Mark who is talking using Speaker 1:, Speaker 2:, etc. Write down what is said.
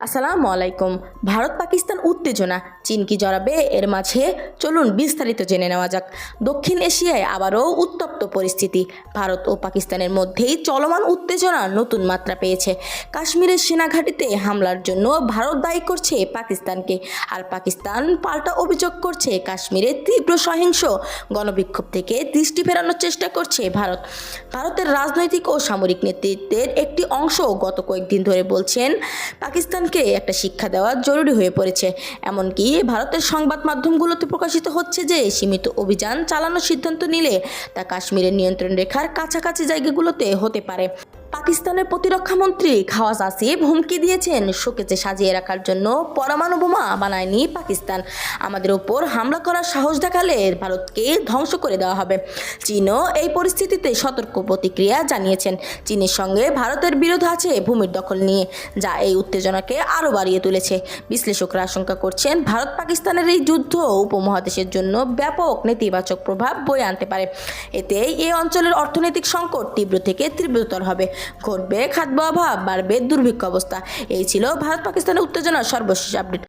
Speaker 1: আসসালামু আলাইকুম। ভারত পাকিস্তান উত্তেজনা, চীন কি জড়াবে এর মাঝে চলুন বিস্তারিত জেনে নেওয়া যাক। দক্ষিণ এশিয়ায় আবারও উত্তপ্ত পরিস্থিতি। ভারত ও পাকিস্তানের মধ্যেই চলমান উত্তেজনা নতুন মাত্রা পেয়েছে। কাশ্মীরের সেনাঘাঁটিতে হামলার জন্য ভারত দায়ী করছে পাকিস্তানকে। আর পাকিস্তান পাল্টা অভিযোগ করছে কাশ্মীরে তীব্র সহিংস গণবিক্ষোভ থেকে দৃষ্টি ফেরানোর চেষ্টা করছে ভারত। ভারতের রাজনৈতিক ও সামরিক নেতৃত্বের একটি অংশ গত কয়েকদিন ধরে বলছেন পাকিস্তানকে একটা শিক্ষা দেওয়া জরুরি হয়ে পড়েছে। এমনকি ভারতের সংবাদ মাধ্যমগুলোতে প্রকাশিত হচ্ছে যে, সীমিত অভিযান চালানোর সিদ্ধান্ত নিলে তা কাশ্মীরের নিয়ন্ত্রণ রেখার কাছাকাছি জায়গাগুলোতে হতে পারে। পাকিস্তানের প্রতিরক্ষামন্ত্রী খাওয়াজ আসিফ হুমকি দিয়েছেন। শোকেজে সাজিয়ে রাখার জন্য পরমাণু বোমা বানায়নি পাকিস্তান। আমাদের ওপর হামলা করার সাহস দেখালে ভারতকে ধ্বংস করে দেওয়া হবে। চীনও এই পরিস্থিতিতে সতর্ক প্রতিক্রিয়া জানিয়েছেন। চীনের সঙ্গে ভারতের বিরোধ আছে ভূমির দখল নিয়ে, যা এই উত্তেজনাকে আরও বাড়িয়ে তুলেছে। বিশ্লেষকরা আশঙ্কা করছেন, ভারত পাকিস্তানের এই যুদ্ধ উপমহাদেশের জন্য ব্যাপক নেতিবাচক প্রভাব বয়ে আনতে পারে। এতে এই অঞ্চলের অর্থনৈতিক সংকট তীব্র থেকে তীব্রতর হবে। ঘটবে খাদ্য অভাব বাড়বে দুর্ভিক্ষ অবস্থা। এই ছিল ভারত পাকিস্তানের উত্তেজনার সর্বশেষ আপডেট